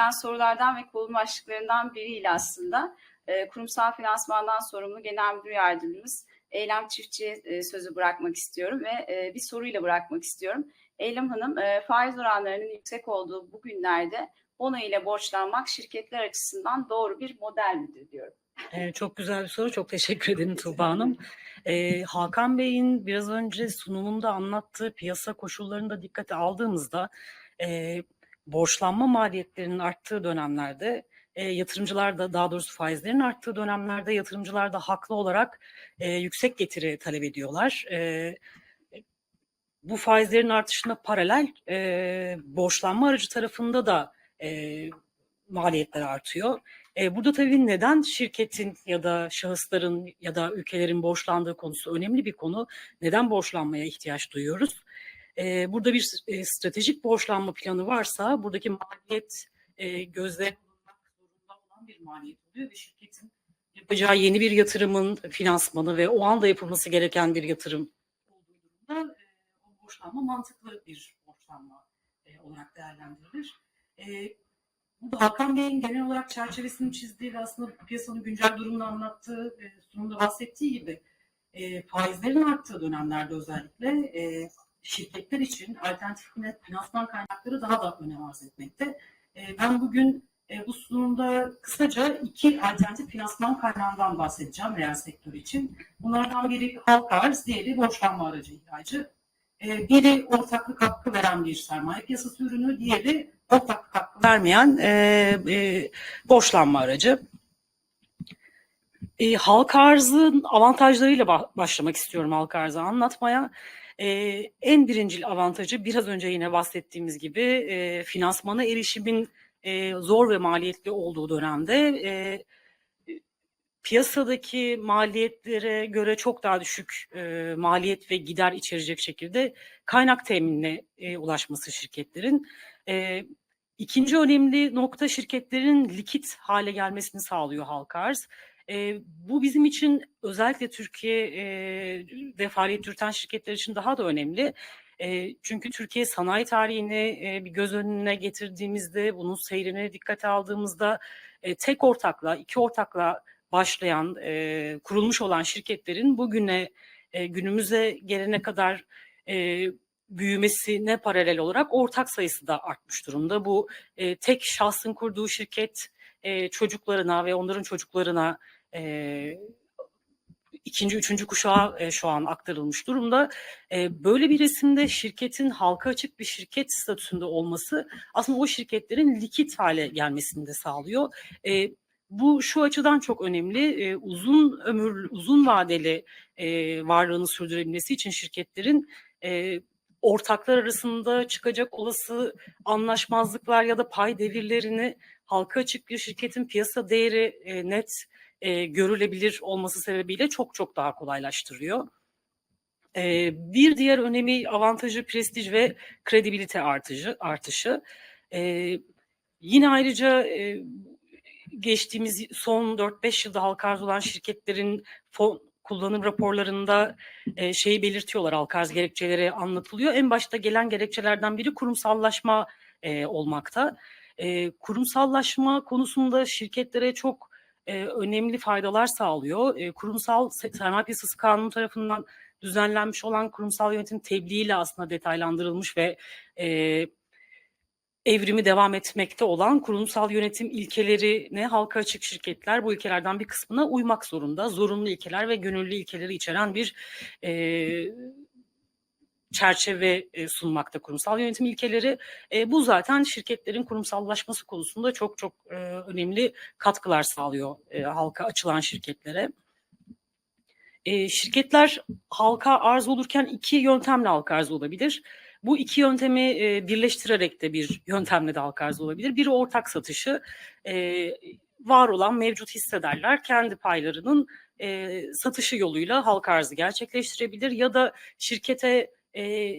gelen sorulardan ve konu başlıklarından biriyle aslında e, kurumsal finansmandan sorumlu Genel Müdür Yardımcımız Eylem Çiftçi'ye e, sözü bırakmak istiyorum ve e, bir soruyla bırakmak istiyorum. Eylem Hanım, e, faiz oranlarının yüksek olduğu bu günlerde bono ile borçlanmak şirketler açısından doğru bir model midir diyorum. Ee, çok güzel bir soru. Çok teşekkür ederim Tuğba Hanım. Ee, Hakan Bey'in biraz önce sunumunda anlattığı piyasa koşullarını da dikkate aldığımızda e, borçlanma maliyetlerinin arttığı dönemlerde e, yatırımcılar da daha doğrusu faizlerin arttığı dönemlerde yatırımcılar da haklı olarak e, yüksek getiri talep ediyorlar. E, bu faizlerin artışına paralel e, borçlanma aracı tarafında da e, maliyetler artıyor. E, burada tabii neden şirketin ya da şahısların ya da ülkelerin borçlandığı konusu önemli bir konu. Neden borçlanmaya ihtiyaç duyuyoruz? Burada bir e, stratejik borçlanma planı varsa buradaki maliyet e, zorunda olan bir maliyet oluyor ve şirketin yapacağı yeni bir yatırımın finansmanı ve o anda yapılması gereken bir yatırım olduğu e, o borçlanma mantıklı bir borçlanma e, olarak değerlendirilir. E, Burada Hakan Bey'in genel olarak çerçevesini çizdiği ve aslında piyasanın güncel durumunu anlattığı, sunumda bahsettiği gibi e, faizlerin arttığı dönemlerde özellikle e, şirketler için alternatif finansman kaynakları daha da önem arz etmekte. E, ben bugün e, bu sunumda kısaca iki alternatif finansman kaynağından bahsedeceğim reel sektör için. Bunlardan biri halka arz, diğeri borçlanma aracı ihtiyacı. E, biri ortaklık hakkı veren bir sermaye piyasası ürünü, diğeri ortaklık hakkı vermeyen e, e, borçlanma aracı. E, halka arzın avantajlarıyla ba- başlamak istiyorum halka arzı anlatmaya. E, en birincil avantajı biraz önce yine bahsettiğimiz gibi e, finansmana erişimin e, zor ve maliyetli olduğu dönemde e, piyasadaki maliyetlere göre çok daha düşük e, maliyet ve gider içerecek şekilde kaynak teminine e, ulaşması şirketlerin. E, ikinci önemli nokta şirketlerin likit hale gelmesini sağlıyor halka arz. E, bu bizim için özellikle Türkiye'de faaliyet yürüten şirketler için daha da önemli. E, çünkü Türkiye sanayi tarihini e, bir göz önüne getirdiğimizde, bunun seyrini dikkate aldığımızda e, tek ortakla, iki ortakla başlayan, e, kurulmuş olan şirketlerin bugüne e, günümüze gelene kadar e, büyümesine paralel olarak ortak sayısı da artmış durumda. Bu e, tek şahsın kurduğu şirket e, çocuklarına ve onların çocuklarına e, ikinci, üçüncü kuşağa e, şu an aktarılmış durumda. E, böyle bir resimde şirketin halka açık bir şirket statüsünde olması aslında o şirketlerin likit hale gelmesini de sağlıyor. E, bu şu açıdan çok önemli. E, uzun ömür, uzun vadeli e, varlığını sürdürebilmesi için şirketlerin e, ortaklar arasında çıkacak olası anlaşmazlıklar ya da pay devirlerini halka açık bir şirketin piyasa değeri e, net e, görülebilir olması sebebiyle çok çok daha kolaylaştırıyor. E, bir diğer önemli avantajı prestij ve kredibilite artışı. artışı. E, yine ayrıca e, geçtiğimiz son 4-5 yılda halka arz olan şirketlerin fon, kullanım raporlarında e, şeyi belirtiyorlar halka arz gerekçeleri anlatılıyor. En başta gelen gerekçelerden biri kurumsallaşma e, olmakta. Kurumsallaşma konusunda şirketlere çok önemli faydalar sağlıyor. Kurumsal sermaye piyasası kanunu tarafından düzenlenmiş olan kurumsal yönetim tebliğiyle aslında detaylandırılmış ve e, evrimi devam etmekte olan kurumsal yönetim ilkelerine halka açık şirketler bu ilkelerden bir kısmına uymak zorunda. Zorunlu ilkeler ve gönüllü ilkeleri içeren bir e, çerçeve e, sunmakta kurumsal yönetim ilkeleri. E, bu zaten şirketlerin kurumsallaşması konusunda çok çok e, önemli katkılar sağlıyor halka açılan şirketlere. Şirketler halka arz olurken iki yöntemle halka arz olabilir. Bu iki yöntemi birleştirerek de bir yöntemle de halka arz olabilir. Biri ortak satışı, var olan mevcut hissedarlar kendi paylarının satışı yoluyla halka arzı gerçekleştirebilir ya da şirkete e,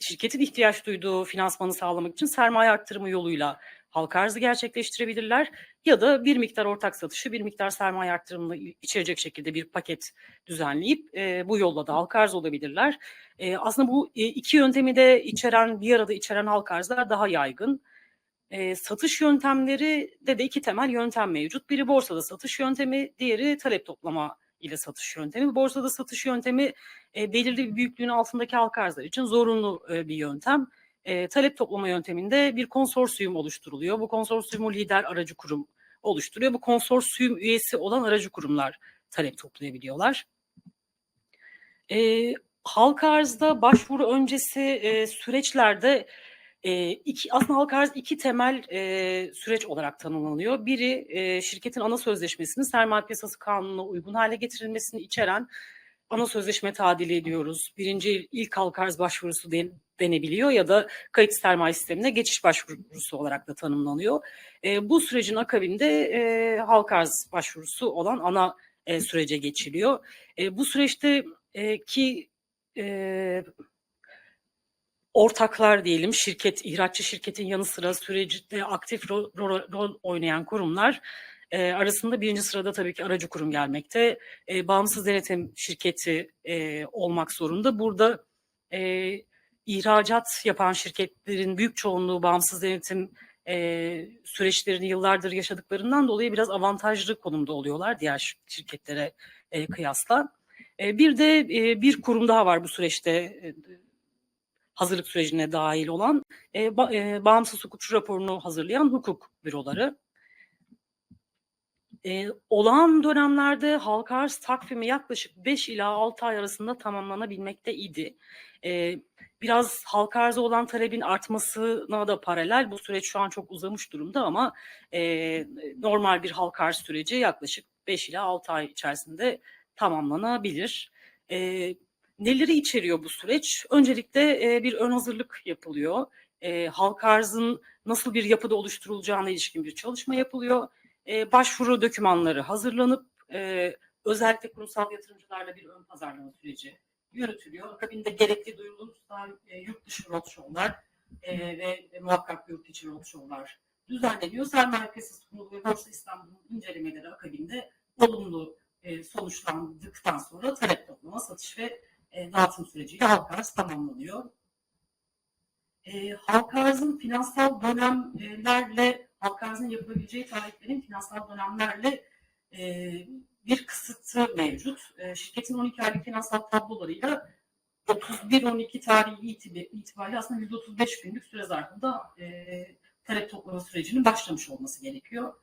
şirketin ihtiyaç duyduğu finansmanı sağlamak için sermaye arttırımı yoluyla halka arzı gerçekleştirebilirler ya da bir miktar ortak satışı, bir miktar sermaye arttırımını içerecek şekilde bir paket düzenleyip e, bu yolla da halka arz olabilirler. E, aslında bu e, iki yöntemi de içeren, bir arada içeren halka arzlar daha yaygın. E, satış yöntemleri de de iki temel yöntem mevcut. Biri borsada satış yöntemi, diğeri talep toplama ile satış yöntemi. Borsada satış yöntemi e, belirli bir büyüklüğün altındaki halka arzlar için zorunlu e, bir yöntem. E, talep toplama yönteminde bir konsorsiyum oluşturuluyor. Bu konsorsiyumu lider aracı kurum oluşturuyor. Bu konsorsiyum üyesi olan aracı kurumlar talep toplayabiliyorlar. E, halka arzda başvuru öncesi e, süreçlerde e, iki, aslında halka arz iki temel e, süreç olarak tanımlanıyor. Biri e, şirketin ana sözleşmesinin sermaye piyasası kanununa uygun hale getirilmesini içeren ana sözleşme tadili ediyoruz. Birinci ilk halka arz başvurusu den, denebiliyor ya da kayıt sermaye sistemine geçiş başvurusu olarak da tanımlanıyor. E, bu sürecin akabinde e, halka arz başvurusu olan ana e, sürece geçiliyor. E, bu süreçte e, ki e, ortaklar diyelim şirket ihraççı şirketin yanı sıra süreçte aktif rol, rol, rol oynayan kurumlar e, arasında birinci sırada tabii ki aracı kurum gelmekte. E, bağımsız denetim şirketi e, olmak zorunda. Burada e, ihracat yapan şirketlerin büyük çoğunluğu bağımsız denetim e, süreçlerini yıllardır yaşadıklarından dolayı biraz avantajlı konumda oluyorlar diğer şirketlere e, kıyasla. E, bir de e, bir kurum daha var bu süreçte e, hazırlık sürecine dahil olan e, ba, e, bağımsız hukukçu raporunu hazırlayan hukuk büroları. E, olağan dönemlerde halka arz takvimi yaklaşık 5 ila 6 ay arasında tamamlanabilmekte idi. E, biraz halka arzı olan talebin artmasına da paralel bu süreç şu an çok uzamış durumda ama e, normal bir halka arz süreci yaklaşık 5 ila 6 ay içerisinde tamamlanabilir. E, neleri içeriyor bu süreç? Öncelikle e, bir ön hazırlık yapılıyor. E, halka arzın nasıl bir yapıda oluşturulacağına ilişkin bir çalışma yapılıyor. E, başvuru dokümanları hazırlanıp e, özellikle kurumsal yatırımcılarla bir ön pazarlama süreci yürütülüyor. Akabinde gerekli duyurulursa e, yurt dışı roadshow'lar e, ve, muhakkak yurt içi roadshow'lar düzenleniyor. Sermaye Piyasası Kurulu ve Borsa İstanbul'un incelemeleri akabinde olumlu sonuçlandıktan sonra talep toplama, satış ve e, dağıtım süreciyle halka arz tamamlanıyor. E, halka arzın finansal dönemlerle, halka arzın yapılabileceği tarihlerin finansal dönemlerle e, bir kısıtı mevcut. E, şirketin 12 aylık finansal tablolarıyla 31-12 tarihi itibariyle aslında %35 günlük süre zarfında e, talep toplama sürecinin başlamış olması gerekiyor.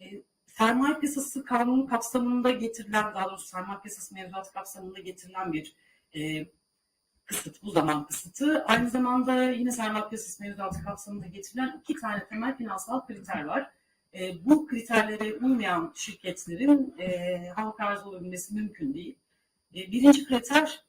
E, sermaye piyasası kanunu kapsamında getirilen, daha doğrusu sermaye piyasası mevzuatı kapsamında getirilen bir e, kısıt, bu zaman kısıtı. Aynı zamanda yine sermaye piyasası mevzuatı kapsamında getirilen iki tane temel finansal kriter var. E, bu kriterlere uymayan şirketlerin e, halka arz olabilmesi mümkün değil. E, birinci kriter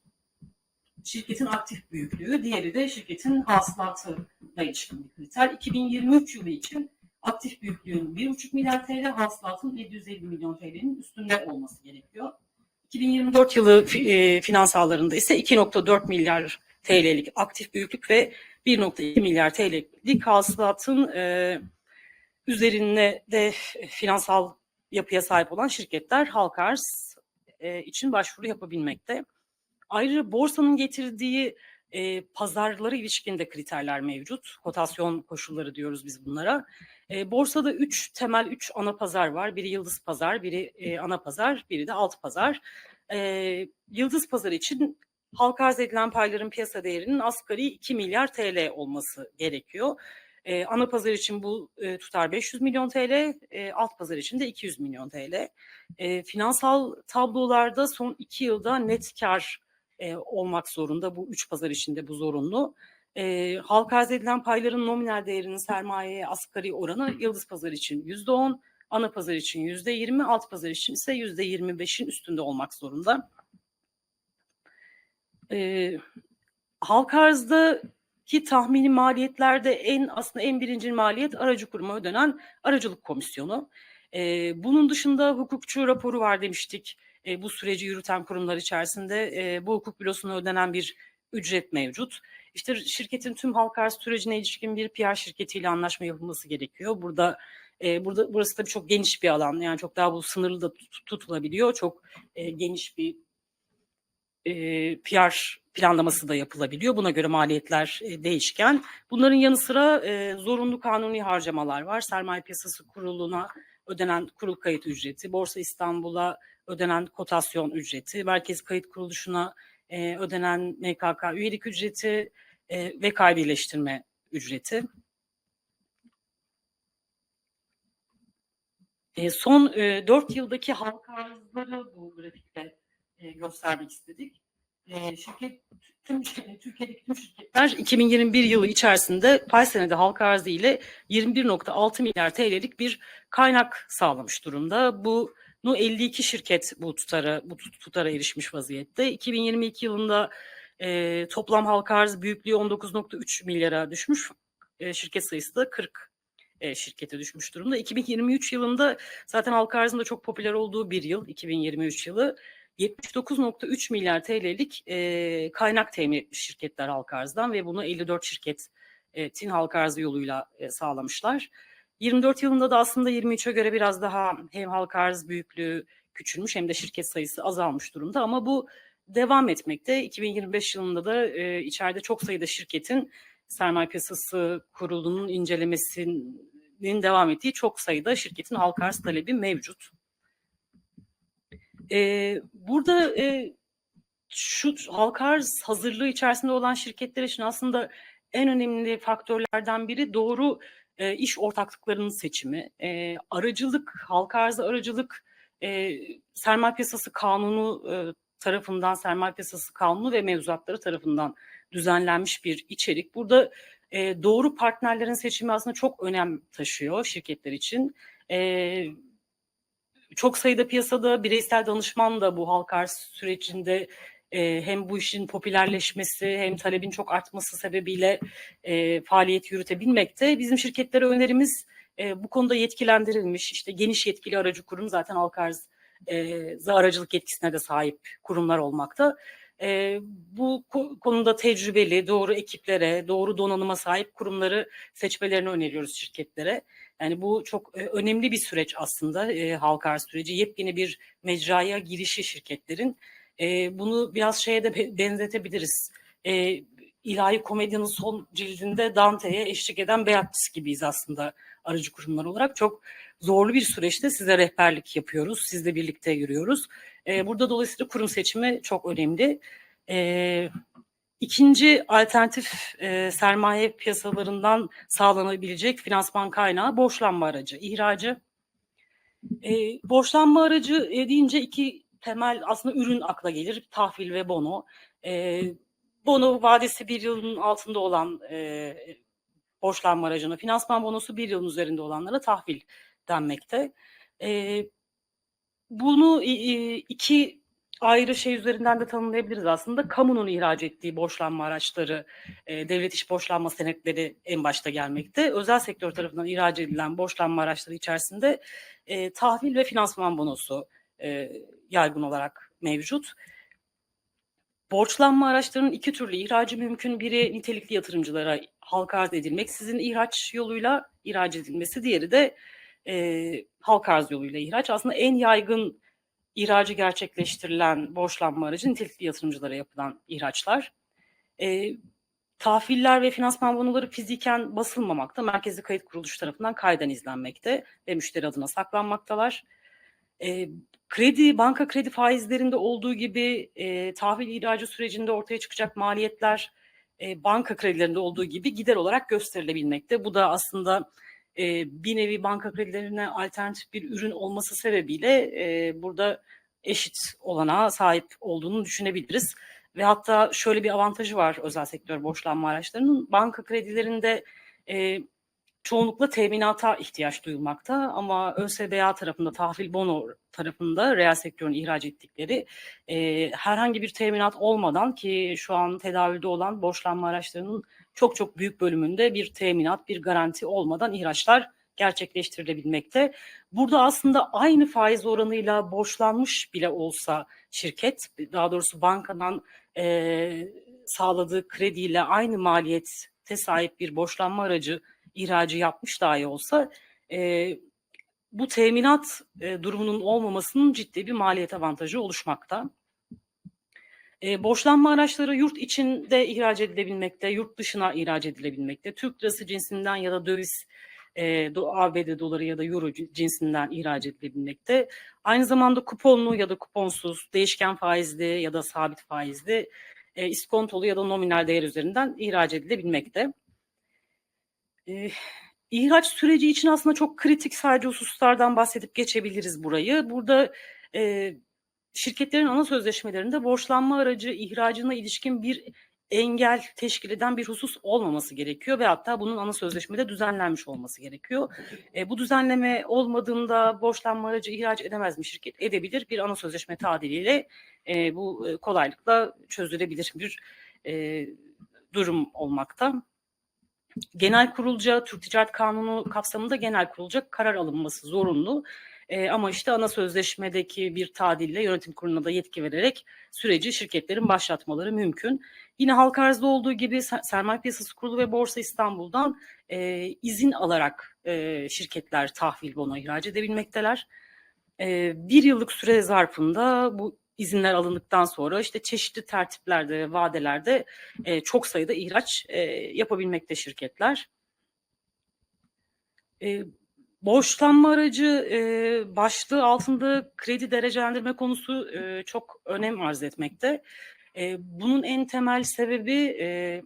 şirketin aktif büyüklüğü, diğeri de şirketin hasılatına ilişkin bir kriter. 2023 yılı için aktif büyüklüğün 1,5 milyar TL, hasılatın 750 milyon TL'nin üstünde olması gerekiyor. 2024 yılı e, finansallarında ise 2.4 milyar TL'lik aktif büyüklük ve 1.2 milyar TL'lik hasılatın e, üzerine de finansal yapıya sahip olan şirketler halka arz e, için başvuru yapabilmekte. Ayrıca borsanın getirdiği e, pazarlara ilişkin de kriterler mevcut. Kotasyon koşulları diyoruz biz bunlara. E, borsada üç temel, üç ana pazar var. Biri yıldız pazar, biri e, ana pazar, biri de alt pazar. E, yıldız pazar için halka arz edilen payların piyasa değerinin asgari 2 milyar TL olması gerekiyor. E, ana pazar için bu e, tutar 500 milyon TL, e, alt pazar için de 200 milyon TL. E, finansal tablolarda son iki yılda net kar e, olmak zorunda. Bu üç pazar içinde bu zorunlu. E, halka arz edilen payların nominal değerinin sermayeye asgari oranı yıldız pazar için yüzde on, ana pazar için yüzde yirmi, alt pazar için ise yüzde yirmi beşin üstünde olmak zorunda. E, halka arzdaki tahmini maliyetlerde en aslında en birinci maliyet aracı kuruma ödenen aracılık komisyonu. E, bunun dışında hukukçu raporu var demiştik e, bu süreci yürüten kurumlar içerisinde e, bu hukuk bürosuna ödenen bir ücret mevcut. İşte şirketin tüm halka arz sürecine ilişkin bir PR şirketiyle anlaşma yapılması gerekiyor. Burada e, burada burası tabii çok geniş bir alan. Yani çok daha bu sınırlı da tut, tutulabiliyor. Çok e, geniş bir e, PR planlaması da yapılabiliyor. Buna göre maliyetler e, değişken. Bunların yanı sıra e, zorunlu kanuni harcamalar var. Sermaye Piyasası Kurulu'na ödenen kurul kayıt ücreti, Borsa İstanbul'a ödenen kotasyon ücreti, Merkez Kayıt Kuruluşu'na e, ödenen MKK üyelik ücreti e, ve kaydileştirme ücreti. E, son e, 4 yıldaki halka arzları bu grafikte e, göstermek istedik. E, şirket tüm Türkiye'deki tüm şirketler 2021 yılı içerisinde pay senedi halka arzı ile 21.6 milyar TL'lik bir kaynak sağlamış durumda. Bu bunu 52 şirket bu tutara bu tut- tutara erişmiş vaziyette. 2022 yılında e, toplam halka arz büyüklüğü 19.3 milyara düşmüş. E, şirket sayısı da 40 e, şirkete düşmüş durumda. 2023 yılında zaten halka arzın da çok popüler olduğu bir yıl 2023 yılı. 79.3 milyar TL'lik e, kaynak temin etmiş şirketler halka arzdan ve bunu 54 şirket e, TİN halka arzı yoluyla e, sağlamışlar. 24 yılında da aslında 23'e göre biraz daha hem halka arz büyüklüğü küçülmüş hem de şirket sayısı azalmış durumda ama bu devam etmekte. 2025 yılında da e, içeride çok sayıda şirketin sermaye piyasası kurulunun incelemesinin devam ettiği çok sayıda şirketin halka arz talebi mevcut. E, burada e, şu halka arz hazırlığı içerisinde olan şirketler için aslında en önemli faktörlerden biri doğru e, iş ortaklıklarının seçimi. E, aracılık, halka arzda aracılık e, sermaye piyasası kanunu e, tarafından, sermaye piyasası kanunu ve mevzuatları tarafından düzenlenmiş bir içerik. Burada e, doğru partnerlerin seçimi aslında çok önem taşıyor şirketler için. E, çok sayıda piyasada bireysel danışman da bu halka arz sürecinde e, hem bu işin popülerleşmesi hem talebin çok artması sebebiyle e, faaliyet yürütebilmekte. Bizim şirketlere önerimiz e, bu konuda yetkilendirilmiş, işte geniş yetkili aracı kurum zaten halka arz e, aracılık yetkisine de sahip kurumlar olmakta. E, bu ko- konuda tecrübeli, doğru ekiplere, doğru donanıma sahip kurumları seçmelerini öneriyoruz şirketlere. Yani bu çok e, önemli bir süreç aslında e, halka süreci. Yepyeni bir mecraya girişi şirketlerin. E, bunu biraz şeye de be- benzetebiliriz. E, İlahi Komedyanın son cildinde Dante'ye eşlik eden Beatrice gibiyiz aslında aracı kurumlar olarak. Çok zorlu bir süreçte size rehberlik yapıyoruz. Sizle birlikte yürüyoruz. E, burada dolayısıyla kurum seçimi çok önemli. E, ikinci alternatif e, sermaye piyasalarından sağlanabilecek finansman kaynağı borçlanma aracı, ihracı. E, borçlanma aracı deyince iki temel aslında ürün akla gelir. Tahvil ve bono. E, bono vadesi bir yılın altında olan e, borçlanma aracına, finansman bonosu bir yılın üzerinde olanlara tahvil denmekte. E, bunu e, iki ayrı şey üzerinden de tanımlayabiliriz aslında. Kamunun ihraç ettiği borçlanma araçları, e, devlet iş borçlanma senetleri en başta gelmekte. Özel sektör tarafından ihraç edilen borçlanma araçları içerisinde e, tahvil ve finansman bonosu e, yaygın olarak mevcut. Borçlanma araçlarının iki türlü ihracı mümkün. Biri nitelikli yatırımcılara halka arz edilmek, sizin ihraç yoluyla ihraç edilmesi. Diğeri de e, halka arz yoluyla ihraç. Aslında en yaygın ihracı gerçekleştirilen borçlanma aracı nitelikli yatırımcılara yapılan ihraçlar. E, tahviller ve finansman bonoları fiziken basılmamakta, merkezi kayıt kuruluşu tarafından kayden izlenmekte ve müşteri adına saklanmaktalar. E, kredi, banka kredi faizlerinde olduğu gibi e, tahvil ihracı sürecinde ortaya çıkacak maliyetler e, banka kredilerinde olduğu gibi gider olarak gösterilebilmekte. Bu da aslında e, bir nevi banka kredilerine alternatif bir ürün olması sebebiyle e, burada eşit olanağa sahip olduğunu düşünebiliriz. Ve hatta şöyle bir avantajı var özel sektör borçlanma araçlarının. Banka kredilerinde e, çoğunlukla teminata ihtiyaç duyulmakta ama ÖSBA tarafında, tahvil bono tarafında reel sektörün ihraç ettikleri e, herhangi bir teminat olmadan ki şu an tedavülde olan borçlanma araçlarının çok çok büyük bölümünde bir teminat, bir garanti olmadan ihraçlar gerçekleştirilebilmekte. Burada aslında aynı faiz oranıyla borçlanmış bile olsa şirket, daha doğrusu bankadan e, sağladığı krediyle aynı maliyete sahip bir borçlanma aracı ihracı yapmış dahi olsa e, bu teminat e, durumunun olmamasının ciddi bir maliyet avantajı oluşmakta. E, borçlanma araçları yurt içinde ihraç edilebilmekte, yurt dışına ihraç edilebilmekte. Türk lirası cinsinden ya da döviz, e, ABD doları ya da euro cin- cinsinden ihraç edilebilmekte. Aynı zamanda kuponlu ya da kuponsuz, değişken faizli ya da sabit faizli, e, iskontolu ya da nominal değer üzerinden ihraç edilebilmekte. E, ihraç süreci için aslında çok kritik sadece hususlardan bahsedip geçebiliriz burayı. Burada e, şirketlerin ana sözleşmelerinde borçlanma aracı ihracına ilişkin bir engel teşkil eden bir husus olmaması gerekiyor ve hatta bunun ana sözleşmede düzenlenmiş olması gerekiyor. E, bu düzenleme olmadığında borçlanma aracı ihraç edemez mi şirket? Edebilir. Bir ana sözleşme tadiliyle e, bu e, kolaylıkla çözülebilir bir e, durum olmakta. Genel kurulca Türk Ticaret Kanunu kapsamında genel kurulca karar alınması zorunlu. E, ama işte ana sözleşmedeki bir tadille yönetim kuruluna da yetki vererek süreci şirketlerin başlatmaları mümkün. Yine halka arzda olduğu gibi Ser- Sermaye Piyasası Kurulu ve Borsa İstanbul'dan e, izin alarak e, şirketler tahvil bono ihraç edebilmekteler. E, bir yıllık süre zarfında bu izinler alındıktan sonra işte çeşitli tertiplerde vadelerde e, çok sayıda ihraç e, yapabilmekte şirketler. E, borçlanma aracı e, başlığı altında kredi derecelendirme konusu e, çok önem arz etmekte. E, bunun en temel sebebi e,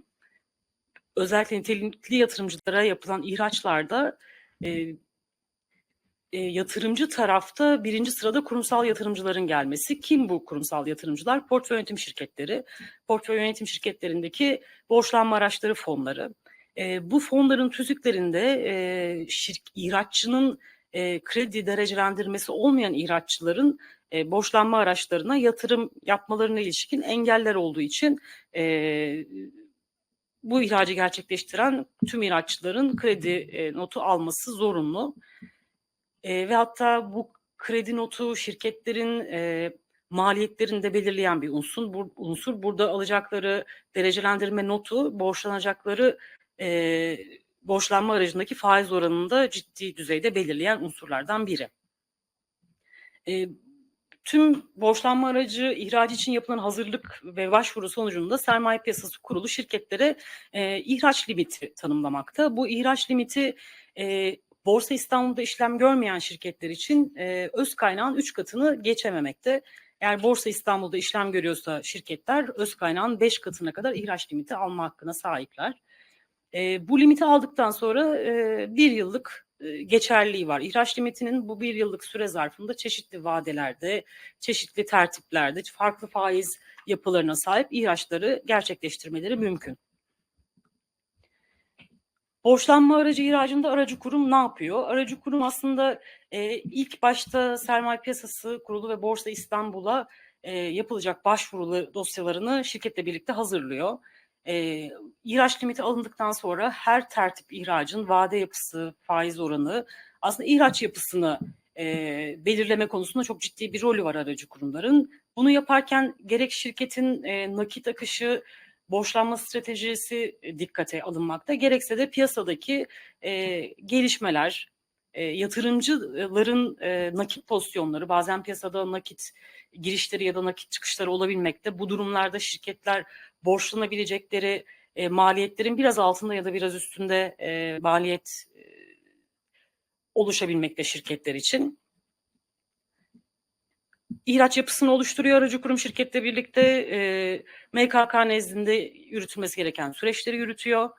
özellikle nitelikli yatırımcılara yapılan ihraçlarda e, e, yatırımcı tarafta birinci sırada kurumsal yatırımcıların gelmesi. Kim bu kurumsal yatırımcılar? Portföy yönetim şirketleri. Portföy yönetim şirketlerindeki borçlanma araçları fonları. E, bu fonların tüzüklerinde e, şirk, ihraççının e, kredi derecelendirmesi olmayan ihraççıların e, borçlanma araçlarına yatırım yapmalarına ilişkin engeller olduğu için e, bu ihracı gerçekleştiren tüm ihraççıların kredi e, notu alması zorunlu. E, ve hatta bu kredi notu şirketlerin e, maliyetlerini de belirleyen bir unsur. Bu, unsur burada alacakları derecelendirme notu borçlanacakları e, borçlanma aracındaki faiz oranını da ciddi düzeyde belirleyen unsurlardan biri. E, tüm borçlanma aracı ihraç için yapılan hazırlık ve başvuru sonucunda Sermaye Piyasası Kurulu şirketlere e, ihraç limiti tanımlamakta. Bu ihraç limiti e, Borsa İstanbul'da işlem görmeyen şirketler için e, öz kaynağın 3 katını geçememekte. Eğer Borsa İstanbul'da işlem görüyorsa şirketler öz kaynağın 5 katına kadar ihraç limiti alma hakkına sahipler. E, bu limiti aldıktan sonra e, bir yıllık e, geçerliği var. İhraç limitinin bu bir yıllık süre zarfında çeşitli vadelerde, çeşitli tertiplerde, farklı faiz yapılarına sahip ihraçları gerçekleştirmeleri mümkün. Borçlanma aracı ihracında aracı kurum ne yapıyor? Aracı kurum aslında e, ilk başta Sermaye Piyasası Kurulu ve Borsa İstanbul'a e, yapılacak başvurulu dosyalarını şirketle birlikte hazırlıyor. E, ihraç limiti alındıktan sonra her tertip ihracın vade yapısı, faiz oranı aslında ihraç yapısını e, belirleme konusunda çok ciddi bir rolü var aracı kurumların. Bunu yaparken gerek şirketin e, nakit akışı, borçlanma stratejisi e, dikkate alınmakta. Gerekse de piyasadaki e, gelişmeler, e, yatırımcıların e, nakit pozisyonları, bazen piyasada nakit girişleri ya da nakit çıkışları olabilmekte. Bu durumlarda şirketler borçlanabilecekleri e, maliyetlerin biraz altında ya da biraz üstünde e, maliyet e, oluşabilmekte şirketler için. İhraç yapısını oluşturuyor aracı kurum şirketle birlikte e, MKK nezdinde yürütülmesi gereken süreçleri yürütüyor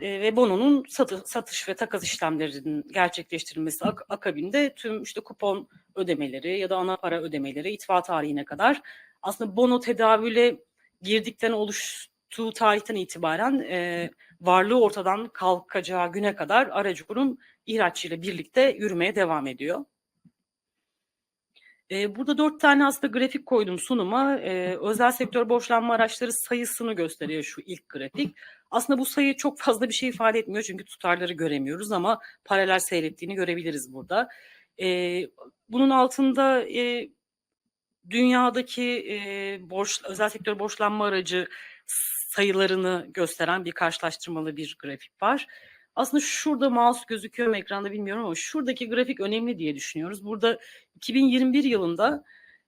e, ve bononun satı, satış ve takas işlemlerinin gerçekleştirilmesi ak- akabinde tüm işte kupon ödemeleri ya da ana para ödemeleri itfa tarihine kadar aslında bono tedavüle girdikten oluştuğu tarihten itibaren e, varlığı ortadan kalkacağı güne kadar aracı kurum ihraççıyla birlikte yürümeye devam ediyor. E, burada dört tane aslında grafik koydum sunuma. E, özel sektör borçlanma araçları sayısını gösteriyor şu ilk grafik. Aslında bu sayı çok fazla bir şey ifade etmiyor çünkü tutarları göremiyoruz ama paralel seyrettiğini görebiliriz burada. E, bunun altında e, dünyadaki e, borç, özel sektör borçlanma aracı sayılarını gösteren bir karşılaştırmalı bir grafik var. Aslında şurada mouse gözüküyor mu ekranda bilmiyorum ama şuradaki grafik önemli diye düşünüyoruz. Burada 2021 yılında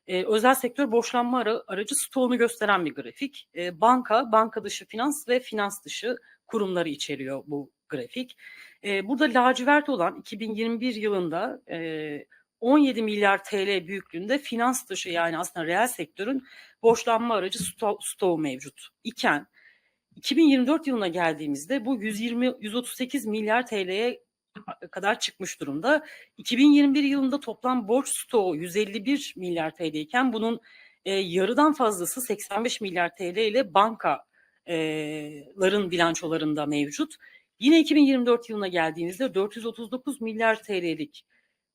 e, özel sektör borçlanma ara- aracı stoğunu gösteren bir grafik. E, banka, banka dışı finans ve finans dışı kurumları içeriyor bu grafik. E, burada lacivert olan 2021 yılında e, 17 milyar TL büyüklüğünde finans dışı yani aslında reel sektörün borçlanma aracı sto- stoğu mevcut iken 2024 yılına geldiğimizde bu 120 138 milyar TL'ye kadar çıkmış durumda. 2021 yılında toplam borç stoğu 151 milyar TL iken bunun e, yarıdan fazlası 85 milyar TL ile bankaların bilançolarında mevcut. Yine 2024 yılına geldiğimizde 439 milyar TL'lik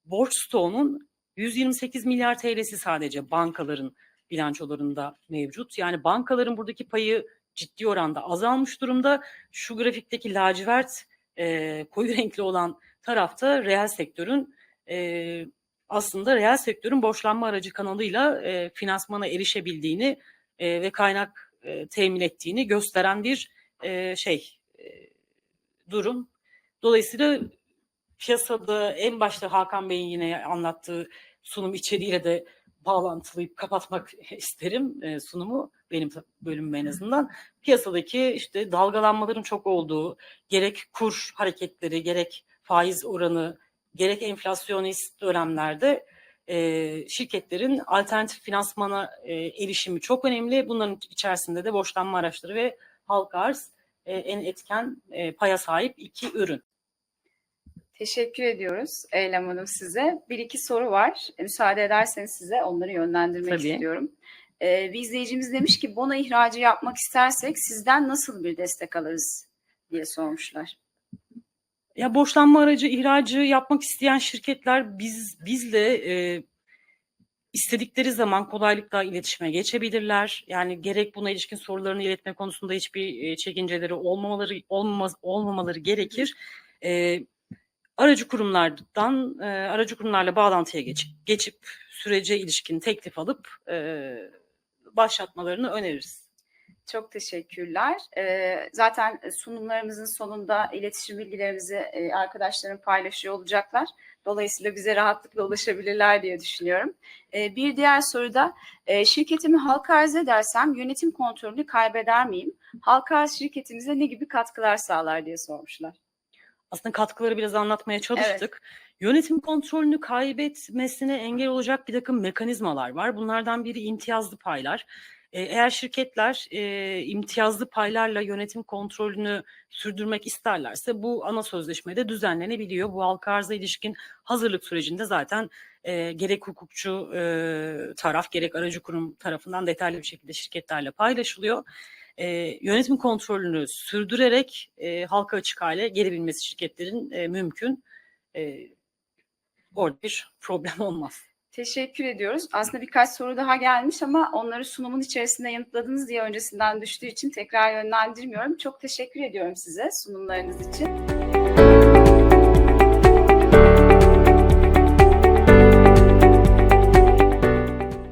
borç stoğunun 128 milyar TL'si sadece bankaların bilançolarında mevcut. Yani bankaların buradaki payı ciddi oranda azalmış durumda. Şu grafikteki lacivert e, koyu renkli olan tarafta reel sektörün e, aslında reel sektörün borçlanma aracı kanalıyla e, finansmana erişebildiğini e, ve kaynak e, temin ettiğini gösteren bir e, şey e, durum. Dolayısıyla piyasada en başta Hakan Bey'in yine anlattığı sunum içeriğiyle de bağlantılayıp kapatmak isterim e, sunumu benim bölümüm en azından. Piyasadaki işte dalgalanmaların çok olduğu, gerek kur hareketleri, gerek faiz oranı, gerek enflasyonist dönemlerde e, şirketlerin alternatif finansmana e, erişimi çok önemli. Bunların içerisinde de borçlanma araçları ve halka arz e, en etken e, paya sahip iki ürün. Teşekkür ediyoruz Eylem Hanım size. Bir iki soru var. E, Müsaade ederseniz size onları yönlendirmek Tabii. istiyorum. Ee, bir izleyicimiz demiş ki bono ihracı yapmak istersek sizden nasıl bir destek alırız diye sormuşlar. Ya borçlanma aracı ihracı yapmak isteyen şirketler biz bizle e, istedikleri zaman kolaylıkla iletişime geçebilirler. Yani gerek buna ilişkin sorularını iletme konusunda hiçbir e, çekinceleri olmamaları olmamaz, olmamaları gerekir. E, aracı kurumlardan e, aracı kurumlarla bağlantıya geçip geçip sürece ilişkin teklif alıp e, başlatmalarını öneririz. Çok teşekkürler. Ee, zaten sunumlarımızın sonunda iletişim bilgilerimizi e, arkadaşlarım paylaşıyor olacaklar. Dolayısıyla bize rahatlıkla ulaşabilirler diye düşünüyorum. Ee, bir diğer soruda e, şirketimi halka arz edersem yönetim kontrolünü kaybeder miyim? Halka arz şirketimize ne gibi katkılar sağlar diye sormuşlar. Aslında katkıları biraz anlatmaya çalıştık. Yönetim kontrolünü kaybetmesine engel olacak bir takım mekanizmalar var. Bunlardan biri imtiyazlı paylar. Ee, Eğer şirketler e, imtiyazlı paylarla yönetim kontrolünü sürdürmek isterlerse bu ana sözleşmede düzenlenebiliyor. Bu halka arza ilişkin hazırlık sürecinde zaten e, gerek hukukçu e, taraf gerek aracı kurum tarafından detaylı bir şekilde şirketlerle paylaşılıyor. E, yönetim kontrolünü sürdürerek e, halka açık hale gelebilmesi şirketlerin e, mümkün. E, orada bir problem olmaz. Teşekkür ediyoruz. Aslında birkaç soru daha gelmiş ama onları sunumun içerisinde yanıtladınız diye öncesinden düştüğü için tekrar yönlendirmiyorum. Çok teşekkür ediyorum size sunumlarınız için.